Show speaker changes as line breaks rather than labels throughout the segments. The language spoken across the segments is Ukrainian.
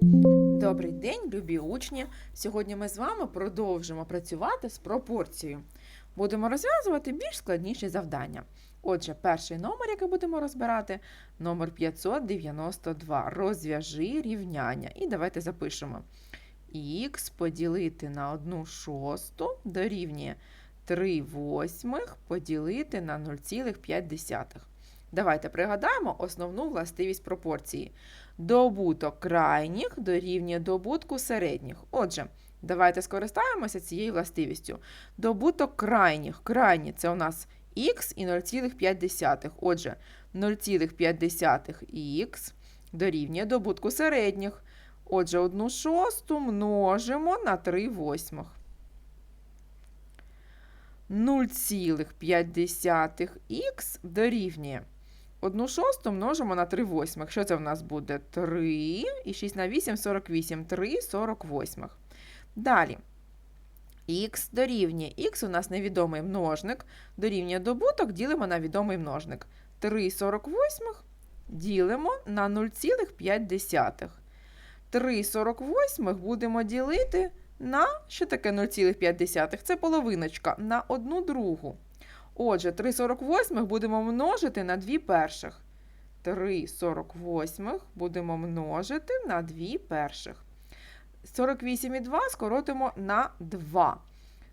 Добрий день, любі учні! Сьогодні ми з вами продовжимо працювати з пропорцією. Будемо розв'язувати більш складніші завдання. Отже, перший номер, який будемо розбирати, номер 592. Розв'яжи рівняння. І давайте запишемо. Х поділити на 1 шосту дорівнює 3 восьмих поділити на 0,5. Давайте пригадаємо основну властивість пропорції. Добуток крайніх дорівнює добутку середніх. Отже, давайте скористаємося цією властивістю. Добуток крайніх. Крайні це у нас х і 0,5. Отже, 0,5х дорівнює добутку середніх. Отже, 1 шосту множимо на 3 восьмих. 0,5х дорівнює 1 шосту множимо на 3 восьмих. Що це в нас буде? 3 і 6 на 8 – 48. 3 48. Далі. Х дорівнює. Х у нас невідомий множник. Дорівнює добуток, ділимо на відомий множник. 3 48 ділимо на 0,5. 3 48 будемо ділити на, що таке 0,5? Це половиночка, на 1 другу. Отже, 3 48 будемо множити на 2 перших. 3 48 будемо множити на 2 перших. 48 і 2 скоротимо на 2.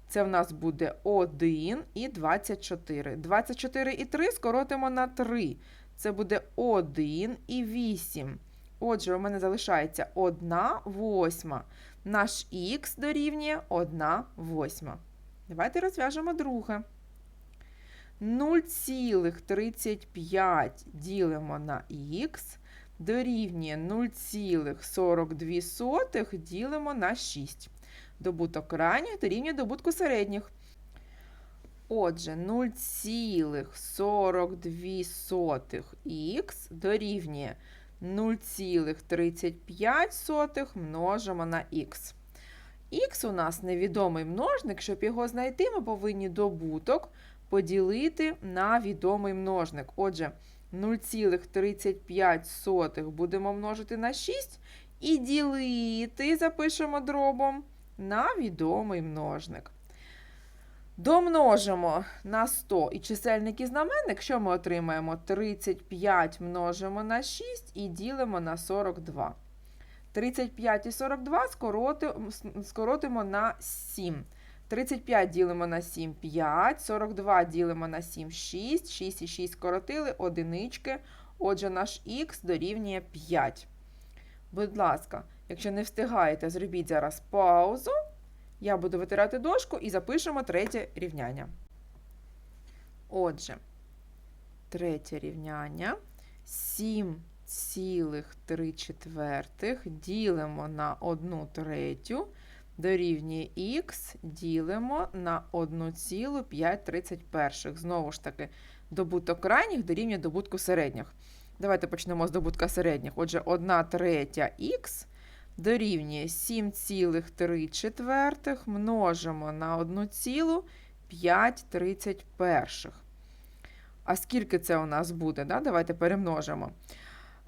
Це в нас буде 1 і 24. 24 і 3 скоротимо на 3. Це буде 1 і 8. Отже, у мене залишається 1 восьма. Наш х дорівнює 1 восьма. Давайте розв'яжемо друге. 0,35 ділимо на х дорівнює 0,42 ділимо на 6. Добуток крайніх дорівнює добутку середніх. Отже, 0,42х дорівнює 0,35 множимо на х. Х у нас невідомий множник, щоб його знайти, ми повинні добуток поділити на відомий множник. Отже, 0,35 будемо множити на 6 і ділити, запишемо дробом, на відомий множник. Домножимо на 100 і чисельник і знаменник, що ми отримаємо? 35 множимо на 6 і ділимо на 42. 35 і 42 скоротимо на 7. 35 ділимо на 7 5, 42 ділимо на 7 6, 6 і 6 скоротили, одинички. Отже, наш х дорівнює 5. Будь ласка, якщо не встигаєте, зробіть зараз паузу. Я буду витирати дошку і запишемо третє рівняння. Отже, третє рівняння 7,3 четвертих ділимо на 1 третю дорівнює х ділимо на 1,531. Знову ж таки, добуток крайніх дорівнює добутку середніх. Давайте почнемо з добутка середніх. Отже, 1 третя х дорівнює 7,3 четвертих множимо на 1,531. А скільки це у нас буде? Да? Давайте перемножимо.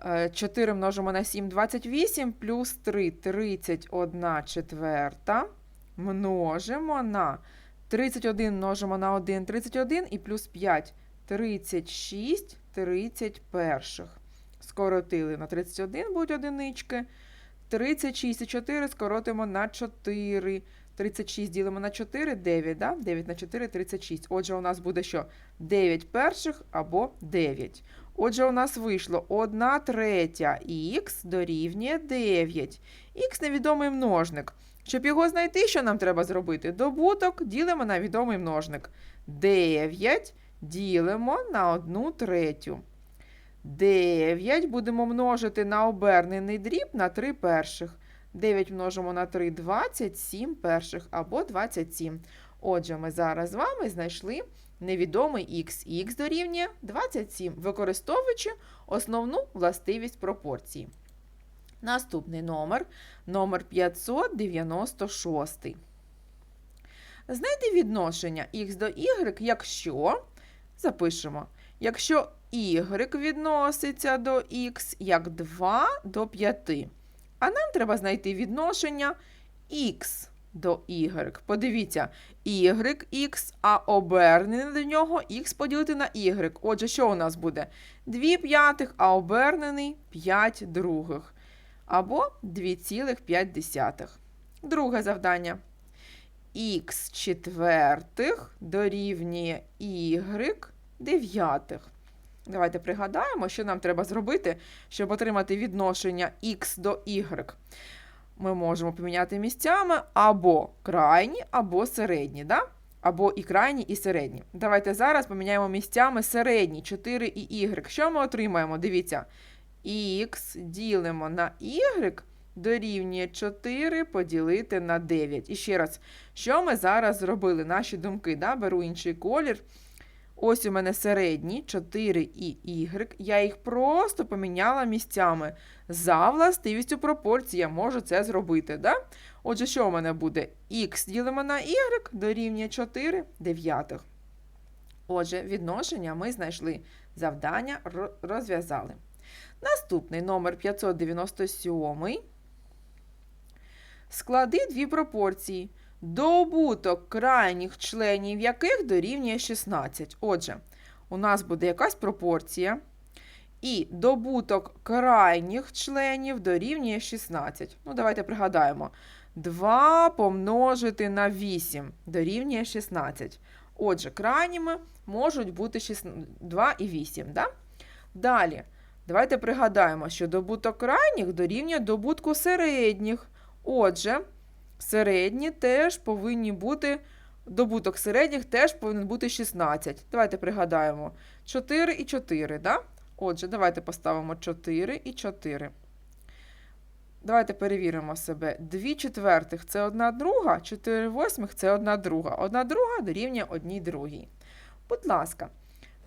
4 множимо на 7 28, плюс 3 31 четверта. Множимо на 31 множимо на 1 31 і плюс 5 36 31. Скоротили на 31 будуть одинички. 36 і 4 скоротимо на 4. 36 ділимо на 4, 9, да? 9 на 4 36. Отже, у нас буде що? 9 перших або 9. Отже, у нас вийшло 1 третя х дорівнює 9. Х невідомий множник. Щоб його знайти, що нам треба зробити? Добуток ділимо на відомий множник. 9 ділимо на 1 третю. 9 будемо множити на обернений дріб на 3 перших. 9 множимо на 3 27 перших або 27. Отже, ми зараз з вами знайшли невідомий х. Х дорівнює 27, використовуючи основну властивість пропорції. Наступний номер номер 596. Знайди відношення х до y, якщо запишемо, якщо y відноситься до х як 2 до 5. А нам треба знайти відношення х до y. Подивіться, y, а обернене до нього х поділити на y. Отже, що у нас буде? 2 п'ятих, а обернений 5 других. Або 2,5. Друге завдання. х четвертих дорівнює y дев'ятих. Давайте пригадаємо, що нам треба зробити, щоб отримати відношення х до y. Ми можемо поміняти місцями або крайні, або середні. Да? Або і крайні, і середні. Давайте зараз поміняємо місцями середні 4 і y. Що ми отримаємо? Дивіться, х ділимо на y дорівнює 4 поділити на 9. І ще раз, що ми зараз зробили? Наші думки, да? беру інший колір. Ось у мене середні 4 і y. Я їх просто поміняла місцями. За властивістю пропорції я можу це зробити. Да? Отже, що у мене буде? Х ділимо на y дорівнює 4 дев'ятих. Отже, відношення ми знайшли. Завдання розв'язали. Наступний номер 597. Склади дві пропорції. Добуток крайніх членів яких дорівнює 16. Отже, у нас буде якась пропорція. І добуток крайніх членів дорівнює 16. Ну, давайте пригадаємо. 2 помножити на 8 дорівнює 16. Отже, крайніми можуть бути 2 і 8. Да? Далі, давайте пригадаємо, що добуток крайніх дорівнює добутку середніх. Отже, середні теж повинні бути, добуток середніх теж повинен бути 16. Давайте пригадаємо 4 і 4. Да? Отже, давайте поставимо 4 і 4. Давайте перевіримо себе. 2 четвертих це одна друга, 4 восьмих це одна друга. Одна друга дорівнює одній другій. Будь ласка,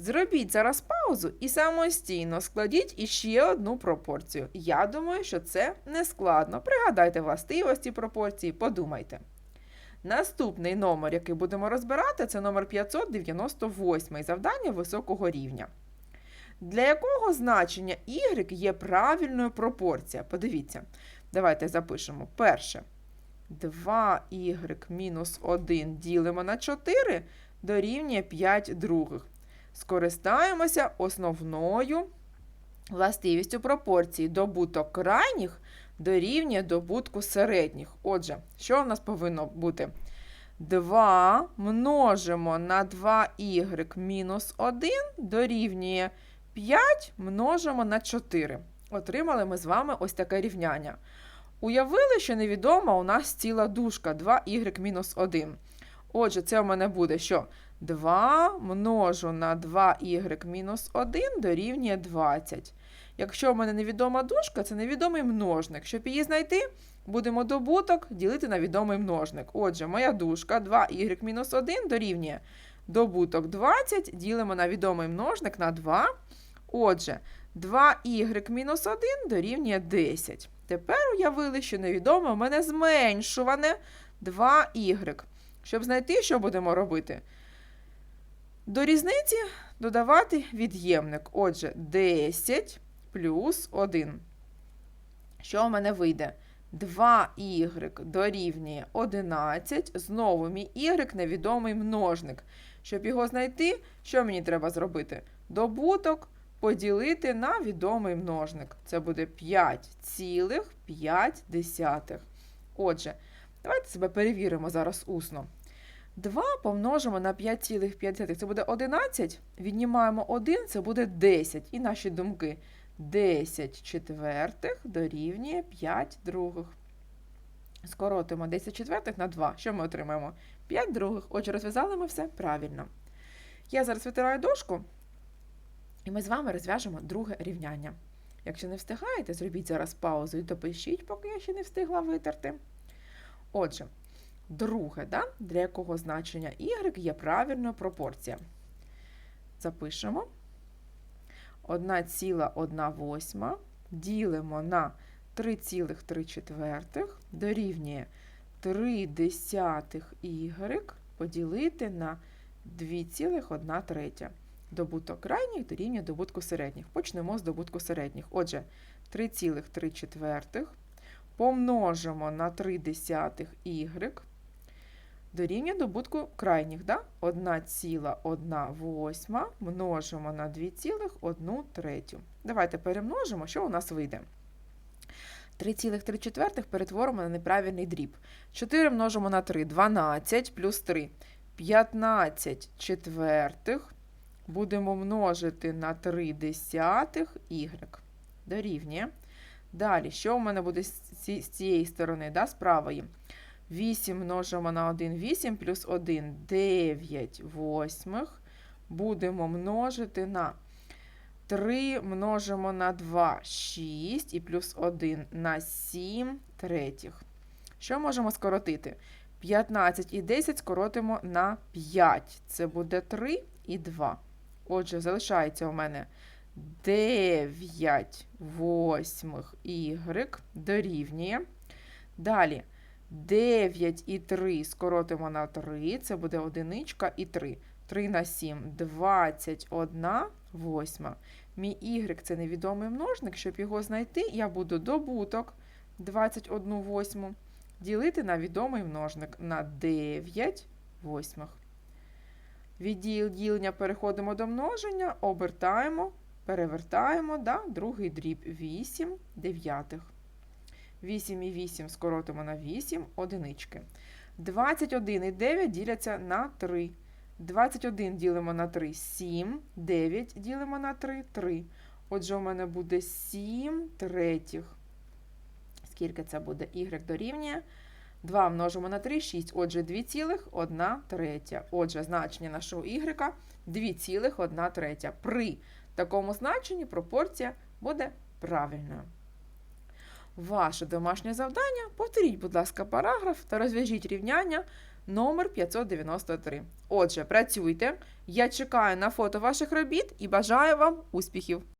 зробіть зараз паузу і самостійно складіть іще одну пропорцію. Я думаю, що це не складно. Пригадайте властивості пропорції, подумайте. Наступний номер, який будемо розбирати, це номер 598 завдання високого рівня. Для якого значення y є правильною пропорція? Подивіться. Давайте запишемо. Перше. 2y мінус 1 ділимо на 4 дорівнює 5 других. Скористаємося основною властивістю пропорції. Добуток крайніх дорівнює добутку середніх. Отже, що у нас повинно бути? 2 множимо на 2y мінус 1 дорівнює 5 множимо на 4. Отримали ми з вами ось таке рівняння. Уявили, що невідома у нас ціла дужка 2y-1. Отже, це у мене буде що? 2 множу на 2y-1 дорівнює 20. Якщо у мене невідома дужка, це невідомий множник. Щоб її знайти, будемо добуток ділити на відомий множник. Отже, моя дужка 2y-1 дорівнює добуток 20, ділимо на відомий множник на 2. Отже, 2y-1 дорівнює 10. Тепер уявили, що невідоме у мене зменшуване 2y. Щоб знайти, що будемо робити? До різниці додавати від'ємник. Отже, 10 плюс 1. Що у мене вийде? 2y дорівнює 11. Знову мій y невідомий множник. Щоб його знайти, що мені треба зробити? Добуток поділити на відомий множник. Це буде 5,5. Отже, давайте себе перевіримо зараз усно. 2 помножимо на 5,5. Це буде 11. Віднімаємо 1, це буде 10. І наші думки 10 четвертих дорівнює 5 других. Скоротимо 10 четвертих на 2. Що ми отримаємо? 5 других. Отже, розв'язали ми все правильно. Я зараз витираю дошку. І ми з вами розв'яжемо друге рівняння. Якщо не встигаєте, зробіть зараз паузу і допишіть, поки я ще не встигла витерти. Отже, друге, да? для якого значення y є правильною пропорція. Запишемо 1,1 ділимо на 3,3 дорівнює 3 десятих y поділити на 2,1 третя. Добуток крайніх дорівнює добутку середніх. Почнемо з добутку середніх. Отже, 3,3 четвертих помножимо на 3 десятих y дорівнює добутку крайніх. Да? 1,1 множимо на 2,1 третю. Давайте перемножимо, що у нас вийде. 3,3 перетворимо на неправильний дріб. 4 множимо на 3, 12 плюс 3. 15 четвертих будемо множити на 3 десятих y. Дорівнює. Далі, що у мене буде з цієї сторони, да, з правої? 8 множимо на 1, 8 плюс 1, 9 восьмих. Будемо множити на 3 множимо на 2, 6 і плюс 1 на 7 третіх. Що можемо скоротити? 15 і 10 скоротимо на 5. Це буде 3 і 2. Отже, залишається у мене 9 восьмих y дорівнює. Далі 9 і 3 скоротимо на 3, це буде одиничка і 3. 3 на 7 – 21 восьма. Мій y – це невідомий множник. Щоб його знайти, я буду добуток 21 восьму ділити на відомий множник на 9 восьмих. Від ділення переходимо до множення, обертаємо, перевертаємо, да, другий дріб 8 дев'ятих. 8 і 8 скоротимо на 8 одинички. 21 і 9 діляться на 3. 21 ділимо на 3 7, 9 ділимо на 3 3. Отже, у мене буде 7 третіх. Скільки це буде? Y дорівнює. 2 множимо на 3, 6. Отже, 2,1 третя. Отже, значення нашого y 2,1 третя. При такому значенні пропорція буде правильною. Ваше домашнє завдання. Повторіть, будь ласка, параграф та розв'яжіть рівняння номер 593. Отже, працюйте. Я чекаю на фото ваших робіт і бажаю вам успіхів!